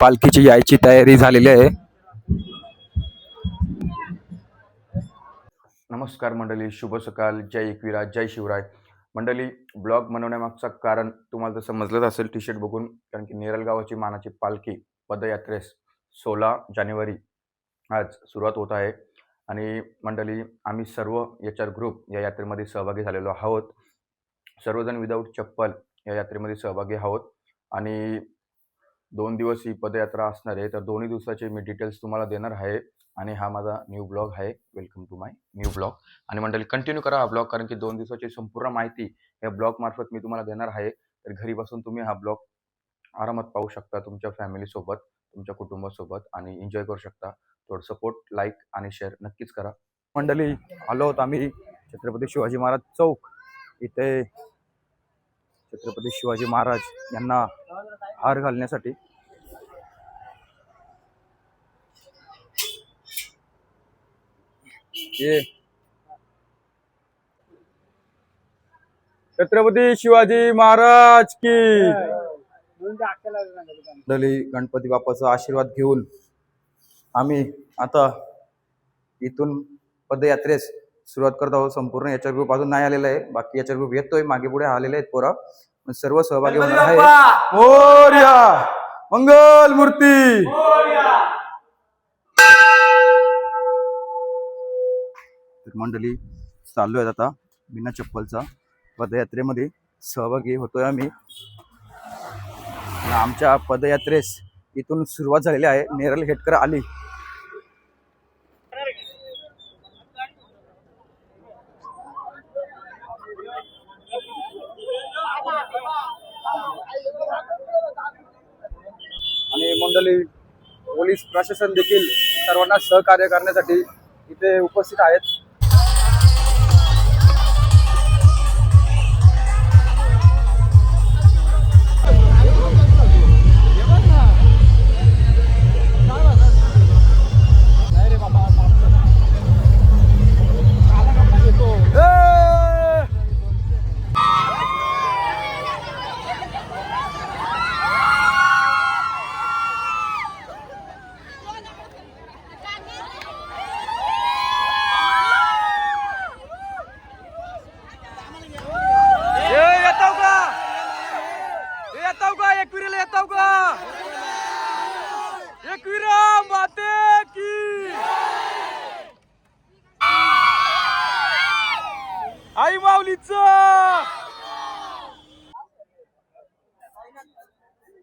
पालखीची यायची तयारी झालेली आहे. नमस्कार मंडळी शुभ सकाळ जय एकविरा जय शिवराय. मंडळी ब्लॉग बनवण्यामागचं कारण तुम्हाला जसं समजलंच असेल टी शर्ट बघून कारण की नेरल गावाची मानाची पालखी पदयात्रेस सोळा जानेवारी आज सुरुवात होत आहे. आणि मंडळी आम्ही सर्व एच आर ग्रुप या यात्रेमध्ये सहभागी झालेलो आहोत. सर्वजण विदाऊट चप्पल या यात्रेमध्ये सहभागी आहोत. आणि दोन दिवस ही पदयात्रा असणार आहे. तर दोन्ही दिवसाचे मी डिटेल्स तुम्हाला देणार आहे. आणि हा माझा न्यू ब्लॉग आहे. Welcome to my new blog आणि मंडळी कंटिन्यू करा हा ब्लॉग कारण की दोन दिवसाची संपूर्ण माहिती या ब्लॉग मार्फत मी तुम्हाला देणार आहे. तर घरी बसून तुम्ही हा ब्लॉग आरामात पाहू शकता तुमच्या फॅमिलीसोबत तुमच्या कुटुंबासोबत आणि एन्जॉय करू शकता. थोडं सपोर्ट लाईक आणि शेअर नक्कीच करा. मंडळी आलो होतो आम्ही छत्रपती शिवाजी महाराज चौक. इथे छत्रपती शिवाजी महाराज यांना हार घालण्यासाठी छत्रपती शिवाजी महाराज की. दली गणपती बाप्पाचा आशीर्वाद घेऊन आम्ही आता इथून पदयात्रेस सुरुवात करत आहोत संपूर्ण. याच्या ग्रुप अजून नाही आलेला आहे. बाकी याच्या ग्रुप येतोय. मागे पुढे आलेले आहेत पोरा. सर्व सहभागी होणार आहे मोरया! मंगल मूर्ती! तर मंडळी चाललोय आता बिना चप्पलचा पदयात्रेमध्ये. सहभागी होतोय आम्ही. आमच्या पदयात्रेस इथून सुरुवात झालेली आहे. नेरल हेटकर आली आणि मंडळी पोलीस प्रशासन देखील सर्वांना सहकार्य करण्यासाठी इथे उपस्थित आहेत.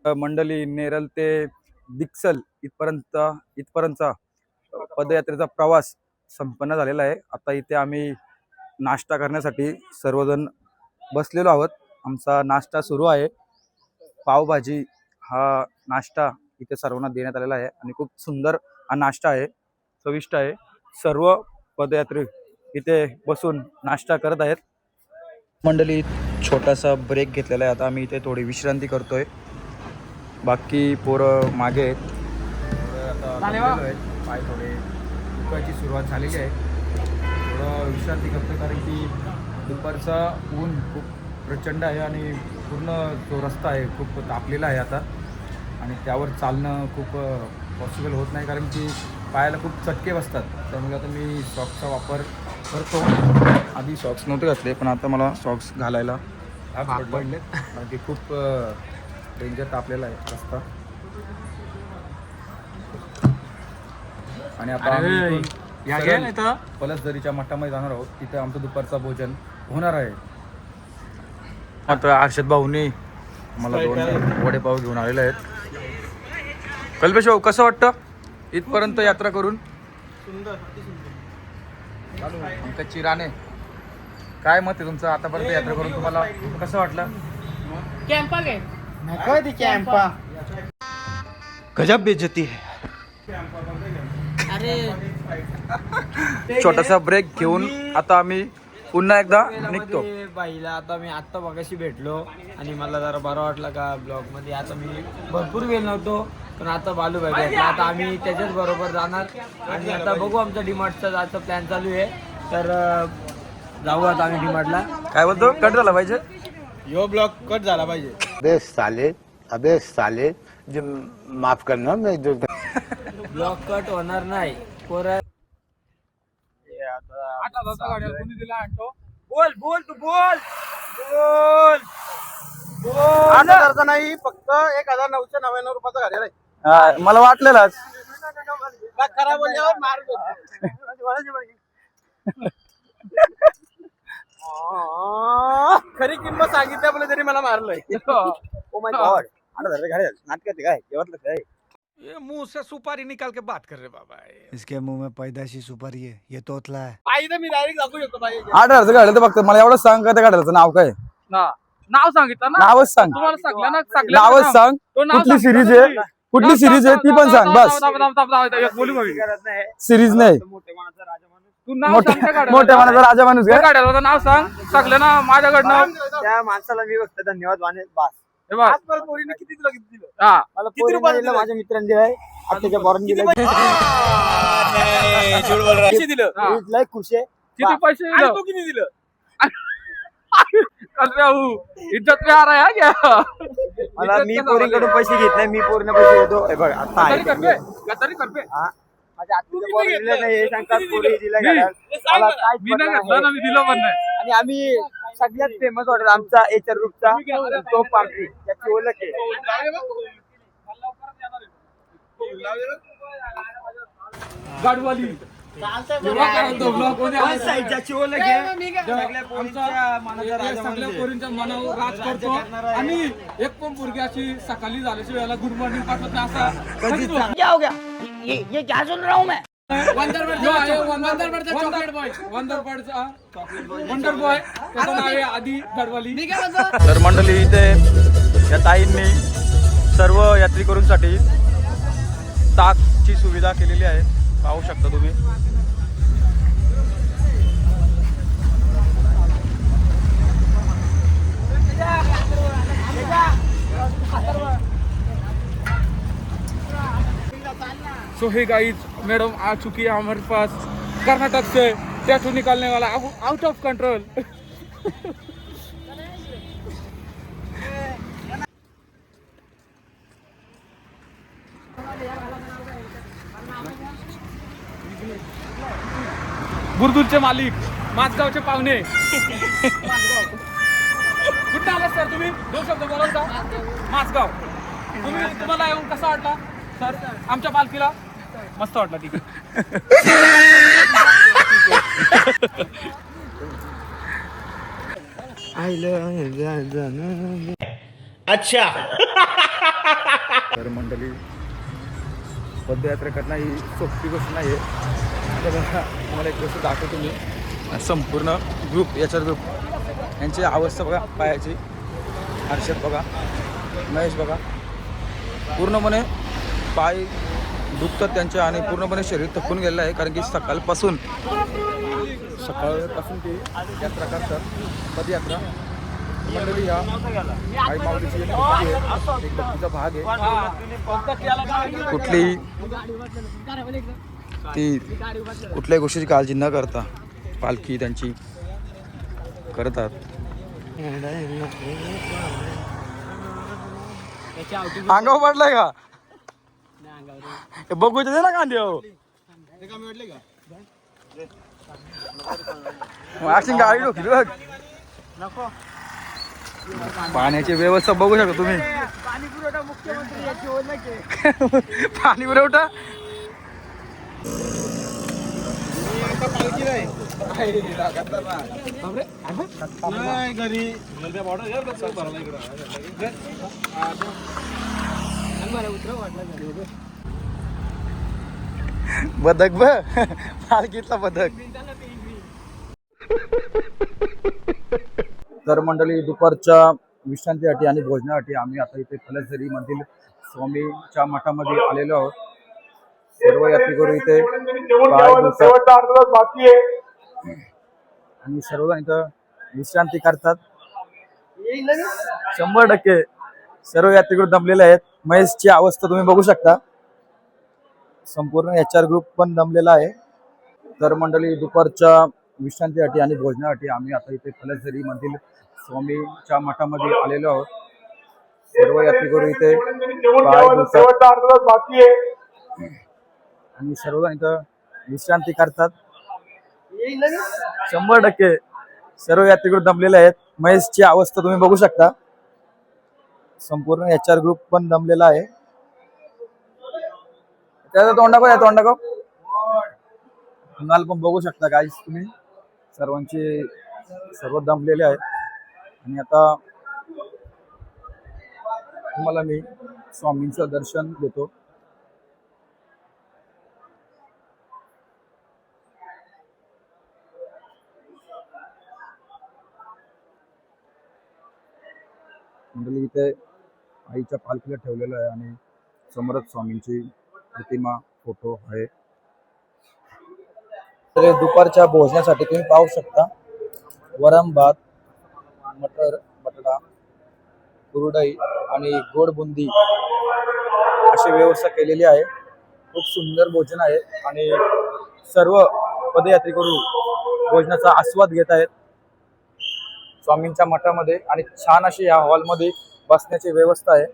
मंडळी नेरल ते दिक्सल इथपर्यंत इथपर्यंतचा पदयात्रेचा प्रवास संपन्न झालेला आहे. आता इथे आम्ही नाश्ता करण्यासाठी सर्वजण बसलेलो आहोत. आमचा नाश्ता सुरू आहे. पावभाजी हा नाश्ता इथे सर्वांना देण्यात आलेला आहे आणि खूप सुंदर हा नाश्ता आहे. चविष्ट आहे. सर्व पदयात्री इथे बसून नाश्ता करत आहेत. मंडळी छोटासा ब्रेक घेतलेला आहे. आता आम्ही इथे थोडी विश्रांती करतोय. बाकी पोरं मागे आहेत. पोरं आता दमलेलो आहेत. पाय थोडे दुखायची सुरुवात झालेली आहे. थोडं विश्रांती करतो कारण की दुपारचा ऊन खूप प्रचंड आहे आणि पूर्ण जो रस्ता आहे खूप तापलेला आहे आता. आणि त्यावर चालणं खूप पॉसिबल होत नाही कारण की पायाला खूप चटके बसतात. त्यामुळे आता मी सॉक्सचा वापर करतो. आधी सॉक्स नव्हते घातले पण आता मला सॉक्स घालायला पडले कारण की खूप डेंजर तापलेला आहे रस्ता. आणि आता आम्ही इथून सरळ पलसदरीच्या मठामध्ये जाणार आहोत. तिथे आमचं दुपारचं भोजन होणार आहे. आता हर्षद भाऊनी मला दोन वडेपाव घेऊन आलेले आहेत. कल्पेश भाऊ कसं वाटतं इथपर्यंत यात्रा करून? पंकज चिराने काय मत आहे तुमचं आतापर्यंत यात्रा करून? तुम्हाला कसं वाटलं? कॅम्पा गजब बेजती है। अरे। छोटासा ब्रेक घेऊन आता आम्ही पुन्हा एकदा निघतो. बाईला आता मी आत्ता मगाशी भेटलो आणि मला जरा बरं वाटलं का ब्लॉगमध्ये आता मी भरपूर गेलो नव्हतो पण आता बालू भाई भेटला. आता आम्ही त्याच्याच बरोबर जाणार. आणि आता बघू आमचा डिमार्टचा जायचा प्लॅन चालू आहे. तर जाऊ आता आम्ही डिमार्टला. काय बोलतो? कट झाला पाहिजे? यो ब्लॉग कट झाला पाहिजे. अबे साले अबे साले जो माफ करना मैं जो ब्लॉक कट होणार नाही. पोरं बोल बोल तू बोल. बोल. नाही फक्त एक हजार नऊशे नव्याण्णव रुपयाचा आहे. हा, मला वाटलेलंच खराब बोलल्यावर मार खरी किंमत सांगितल्यामुळे तरी मला मारलंय ओ माय गॉड आठ हजार घालेल नाटकात काय जेवतलं काय इसके मुंह में पैदाशी सुपारी है ये तोतला है पाहिजे मी डायरेक्ट दाखवू शकतो पाहिजे आठ काढलं तर फक्त मला एवढं सांग का त्या काढायचं नाव काय नाव सांगितलं ना नावच सांग तुम्हाला सांगलं ना सांगलं नावच ना. सांग तो नाव कुठली. सिरीज आहे कुठली सिरीज आहे ती पण सांग बस थांब, थांब, थांब, थांब, तू नाव सांग त्या मोठ्या गाड्याला. मोठ्या मनाचा राजा माणूस त्या काय गाड्याला नाव सांग. सांगलं ना माझ्याकडनं. त्या माणसाला मी फक्त धन्यवाद माने बास. हे बघ. आजपर्यंत पोरीने किती तुला किती दिलं? हा. मला किती रुपये दिलं माझ्या मित्रांनी दिलाय. दिलाय. किती दिलं? हा. खुश आहे. किती पैसे आणि दिलं तू किती दिलं? अरे भाऊ, इज्जत में आ रहा है क्या मला मी पोरीकडून पैसे घेत नाही मी पोरीने पैसे घेतो हे बघ आता गद्दारी आहे गद्दारी. हा. माझ्या आत्याच्या पोरांनी दिलं नाही हे सांगतात पोरी दिलं मी- घरात मला काहीच मी नाही पटलं घेतला ना नाही. मी दिलं पण नाही. आणि आम्ही सगळ्यात फेमस हॉटेल आमचा एचआर ग्रुपचा तो पार्टी. त्याची ओळख आहे. गाडवाली. हे सगळ्या पोरींच्या मनावर राज करतो. आणि एक पण पोरगी अशी सकाळी झाल्याच्या वेळेला गुड मॉर्निंग पाठवत असा तर मंडळी इथे या ताईंनी सर्व यात्रेकरूंसाठी ताकची सुविधा केलेली आहे. पाहू शकता तुम्ही. सो हे गाइस मैडम आ चुकी है हमारे पास. कर्नाटक से टैटू निकालने वाला आउट ऑफ कंट्रोल बुरदुलचे मालिक माझगावचे पाहुणे. कुठे आलात सर तुम्ही? दोन शब्द बोलाल का? माझगाव तुम्ही तुम्हाला येऊन कसा वाटला? सर आमच्या पालखीला? मस्त वाटला ठीक आहे तर मंडळी पदयात्रा करणं ही सोपी गोष्ट नाही आहे तर तुम्हाला एक गोष्ट दाखवतो मी. संपूर्ण ग्रुप याच्या ग्रुप यांची अवस्था बघा पायाची. हर्षद बघा महेश बघा. पूर्णपणे पाय दुखतात त्यांचे आणि पूर्णपणे शरीर थकून गेलेलं आहे कारण की सकाळपासून सकाळपासून ते यात्रा करतात पदयात्रा. मंडळी या आई माऊलीची एक भक्तीचा भाग आहे. कुठलीही ती कुठल्याही गोष्टीची काळजी न करता पालखी त्यांची करतात. अंगावर पडलाय का? हे बघू दे ना कांदे अशी गाडी डोकली बघ. पाण्याची व्यवस्था बघू शकता तुम्ही. पाणी पुरवठा बदक बालकीतला बदक. तर मंडळी दुपारच्या विश्रांतीसाठी आणि भोजनासाठी आम्ही आता इथे फलसरी मधील स्वामीच्या मठामध्ये आलेलो आहोत. सर्व यात्रेकरू इथे. आणि सर्वजण इथं विश्रांती करतात. शंभर टक्के सर्व यात्रेकरू दमलेले आहेत. महेशची अवस्था तुम्ही बघू शकता. संपूर्ण एच आर ग्रुप पण दमलेला आहे. तर मंडळी दुपारच्या विश्रांतीसाठी आणि भोजनासाठी आम्ही आता इथे कलसझरी मधील स्वामीच्या मठामध्ये आलेलो आहोत. सर्व यात्रेकरू इथे. आणि सर्वजण इथं विश्रांती करतात. शंभर टक्के सर्व यात्रेकरू दमलेले आहेत. महेशची अवस्था तुम्ही बघू शकता. संपूर्ण एच आर ग्रुप पण दमलेला आहे. त्याचा तोंडाको आहे तोंडाको कुणाल पण बघू शकता काय तुम्ही. सर्वांचे सर्व दमलेले आहेत. आणि आता तुम्हाला मी स्वामींचं दर्शन देतो मंडळी इथे आईच्या पालखीला ठेवलेलं आहे आणि समरथ स्वामींची प्रतिमा फोटो आहे. तर दुपारच्या भोजनासाठी तुम्ही पाहू शकता. वरम भात मटर बटाटा कुरडई आणि गोड बुंदी अशी व्यवस्था केलेली आहे. खूप सुंदर भोजन आहे आणि सर्व पदयात्रेकरू भोजनाचा आस्वाद घेत आहेत. स्वामींच्या मठामध्ये आणि छान अशी या हॉलमध्ये बसण्याची व्यवस्था आहे.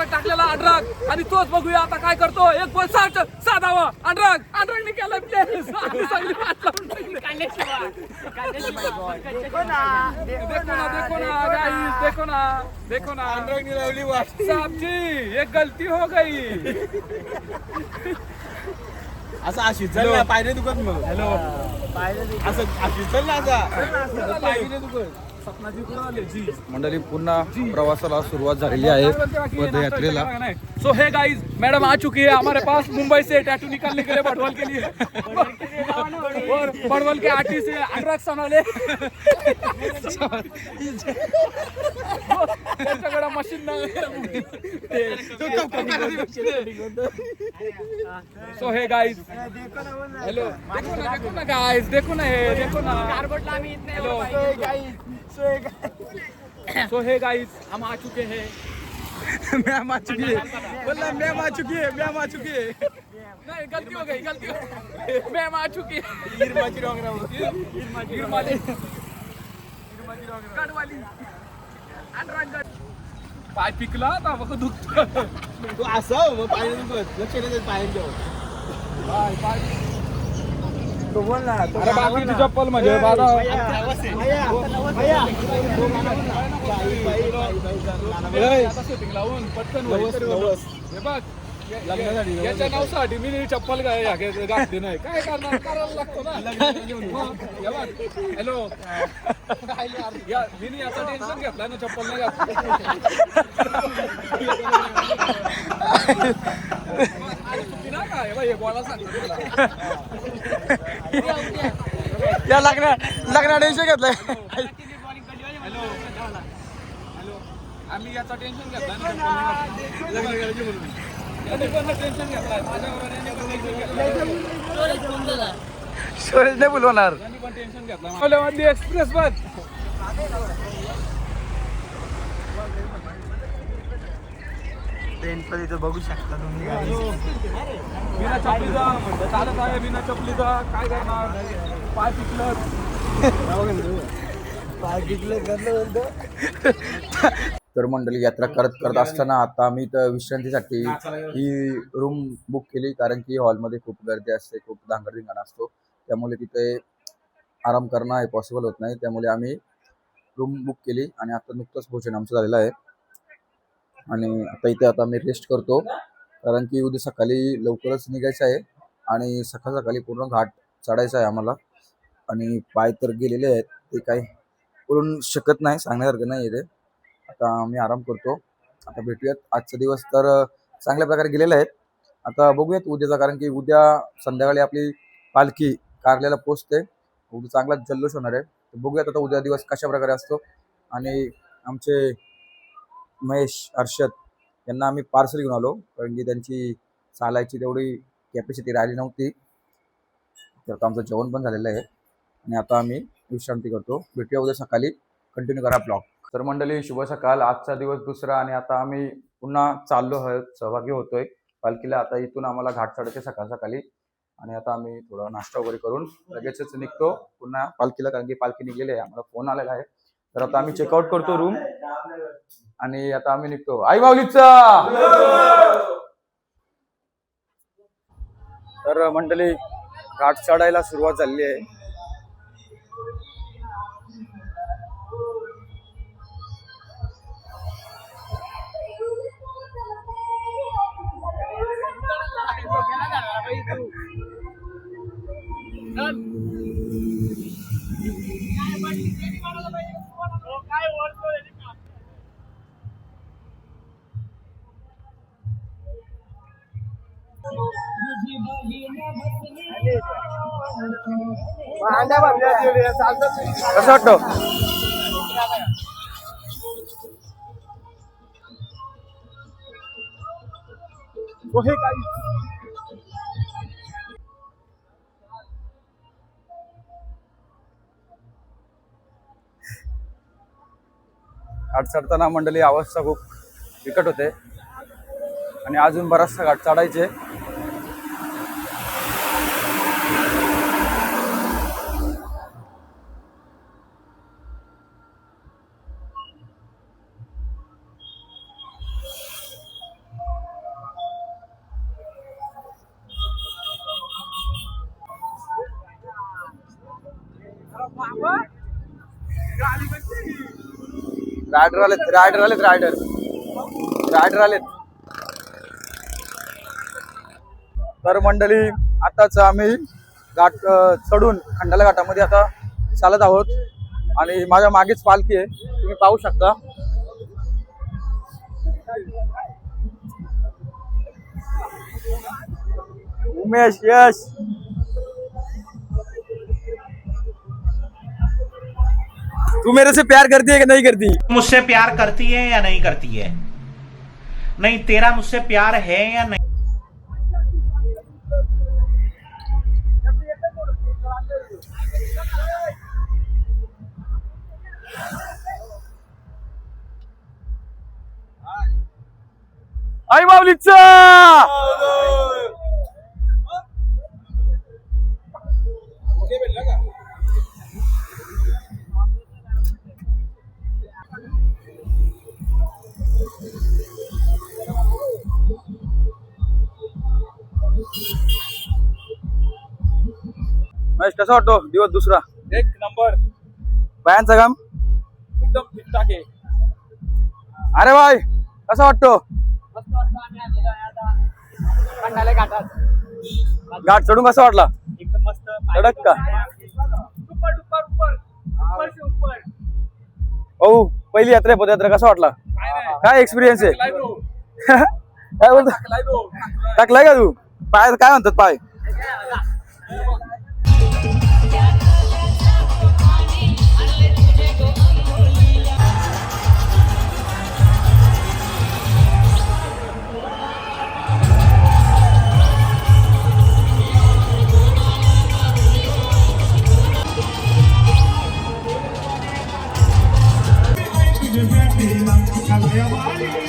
शतक टाकलेला अंडराग आणि तोच बघूया आता काय करतो. एक बॉल साठ साधावा. केला प्लेस देखो ना देखो ना गाइस देखो ना. देखो ना अंडराग ने. लावली साहब जी ये गलती हो गई. असं आशिष चल ना पायरे दुखत मग. हॅलो असं आशिष चल ना असा पायरे दुखत. मंडळी पुन्हा प्रवासाला सुरुवात झालेली आहे पदयात्रेला. सो है गाइस मैडम आ चुकी है हमारे पास मुंबई से टैटू निकालने के लिए बटवल के लिए। और के आर्टिस्ट अनुराग सोनाले। त्यांच्याकडे machine so hey guys hello देखो ना देखो ना गाइस देखो ना हे देखो ना. हेलो सो हे गाइस हम आ चुके हैं। मॅम आ चुकी है। बोला मॅम आ चुकी है मॅम आ चुकी है। नहीं गलती हो गई गलती हो गई। मैम आ चुकी है। गिरमाची गिरमाली गडवाली अनुराग गड पाय पिकला आता मग दुखत तू असं मग दुखत लक्ष नाही पायरे जेवण पाय पाय तो बोल ना तो अरे बाकी तुझ्या चप्पल म्हणजे बाबा. हे याच्या नावासाठी मी चप्पल काय या- घे- घातली नाही. काय करणार? करायला लागतो ना. हे हॅलो. मी याचा टेन्शन घेतलाय ना चप्पल नाही घातली. या लग्ना लग्ना टेन्शन घेतलंय. हॅलो. आम्ही याचा टेन्शन नाही घातली. लग्न करायची म्हणून. याने पण टेन्शन घेतलाय माझ्यावर याने पण टेन्शन घेतलाय स्टोरेज नाही बोलवणार यांनी पण टेन्शन घेतलं ओलेवादी एक्सप्रेस बस ट्रेन पण इथं बघू शकता तुम्ही बिना चपलीचा चालत आहे बिना चपलीचा काय करणार? पाय पिकलं. तर मंडळी यात्रा करत करत असताना आता आम्ही तर विश्रांतीसाठी ही रूम बुक केली कारण की हॉलमध्ये खूप गर्दी असते खूप धांगडधिंगाणा असतो. त्यामुळे तिथे आराम करणं हे पॉसिबल होत नाही. त्यामुळे आम्ही रूम बुक केली आणि आता नुकतंच भोजन आमचं झालेलं आहे. आणि आता इथे आता मी रेस्ट करतो. कारण की उद्या सकाळी लवकरच निघायचं आहे आणि सकाळ सकाळी पूर्ण घाट चढायचा आहे आम्हाला. आणि पाय तर गेलेले आहेत ते काही बोलून शकत नाही सांगण्यासारखं नाही आहे ते. आता मी आराम करतो. आता भेटूयात. आजचा दिवस तर चांगल्या प्रकारे गेलेला आहे. आता बघूयात उद्याचा कारण की उद्या संध्याकाळी आपली पालखी कारल्याला पोचते. उद्या चांगला जल्लोष होणार आहे. बघूयात आता उद्या दिवस कशा प्रकारे असतो. आणि आमचे महेश हर्षद यांना आम्ही पार्सल घेऊन आलो. कारण की त्यांची चालायची तेवढी कॅपॅसिटी राहिली नव्हती. तर आता आमचं जेवण पण झालेलं आहे. आणि आता आम्ही विश्रांती करतो. भेटूया उद्या सकाळी. कंटिन्यू करा ब्लॉग तर मंडळी शुभ सकाळ. आजचा दिवस दुसरा आणि आता आम्ही पुन्हा चाललो आहोत सहभागी होतोय. पालखीला आता इथून आम्हाला घाट चढते सकाळ सकाळी. आणि आता आम्ही थोडा नाश्ता वगैरे करून लगेचच निघतो पुन्हा पालखीला. कारण की पालखी निघलेली आहे. आम्हाला फोन आलेला आहे. तर आता आम्ही चेकआउट करतो रूम आणि आता आम्ही निघतो. आई माऊलीचा! तर मंडळी घाट चढायला सुरुवात झाली आहे. भांड्या भरल्या दिवल्या, चालतं तुम्ही. कसं वाटतं? चढताना मंडळी अवस्था खूप बिकट होते. आणि अजून बराचसा घाट चढायचे रायडर आलेत रायडर आलेत रायडर रायडर आलेत तर मंडळी आताच आम्ही घाट चढून खंडाला घाटामध्ये आता चालत आहोत. आणि माझ्या मागेच पालखी आहे. तुम्ही पाहू शकता. उमेश यश. तू मेरे से प्यार करती है कि नहीं करती? मुझसे प्यार करती है या नहीं करती है? नहीं तेरा मुझसे प्यार है या नहीं? आई माऊलीचा कसा वाटतो दिवस दुसरा? एक नंबर. बायांचा काम? एकदम ठीकठाक आहे. अरे बाय कसा वाटतो? खंडाला घाटात. घाट चढून कसा वाटला? एकदम मस्त. कडक का? से पहिली यात्रा आहे पदयात्रा कसा वाटला? काय एक्सपिरियन्स आहे? काय बोलतो? टाकलाय का तू? पाय काय म्हणतात पाय? Trabalha,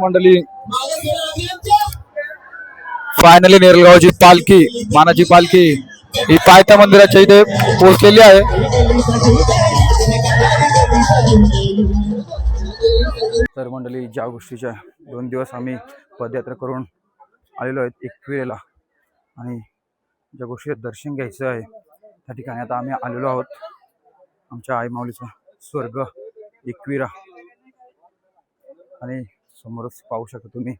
मंडळी. फायनली नेरलगावची पालखी मानाची पालखी. ही पायथा मंदिराच्या इथे पोहोचलेली आहे. तर मंडळी ज्या गोष्टीच्या दोन दिवस आम्ही पदयात्रा करून आलेलो आहेत एकविरेला आणि ज्या गोष्टीचं दर्शन घ्यायचं आहे त्या ठिकाणी आता आम्ही आलेलो आहोत. आमच्या आई माऊलीचा स्वर्ग एकविरा. आणि समोरच पाहू शकता तुम्ही.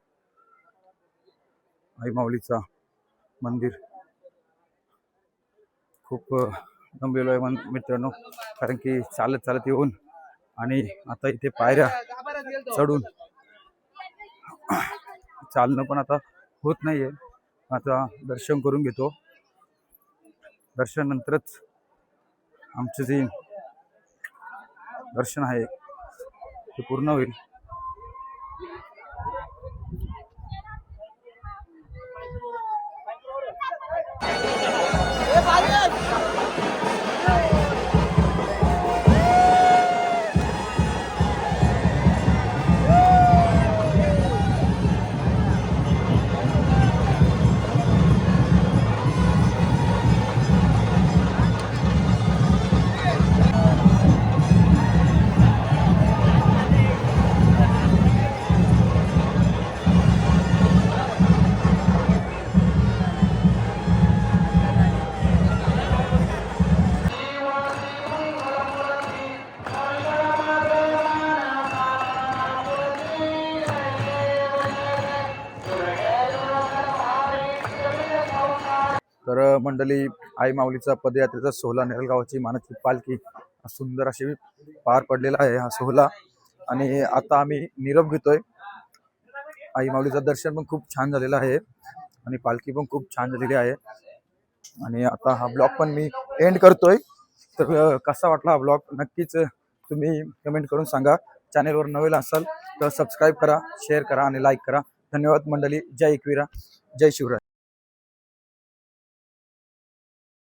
आईमाऊलीचा मंदिर. खूप अ, आहे मित्रांनो. कारण की चालत चालत येऊन आणि आता इथे पायऱ्या चढून चालणं पण आता होत नाही आहे आता दर्शन करून घेतो. दर्शनानंतरच आमचं जे दर्शन आहे ते पूर्ण होईल. 烦人 तर मंडळी आई माऊलीचा पदयात्रेचा सोहळा नेरलगावाची मानाची पालखी सुंदर अशी पार पडलेला आहे हा सोहळा. आणि आता आम्ही निरोप घेतोय. आई माऊलीचं दर्शन पण खूप छान झालेलं आहे आणि पालखी पण खूप छान झालेली आहे. आणि आता हा ब्लॉग पण मी एंड करतोय. तर कसा वाटला हा ब्लॉग? नक्कीच तुम्ही कमेंट करून सांगा. चॅनेलवर नवीन असाल तर सबस्क्राईब करा शेअर करा आणि लाईक करा. धन्यवाद मंडळी. जय एकविरा. जय शिवराय.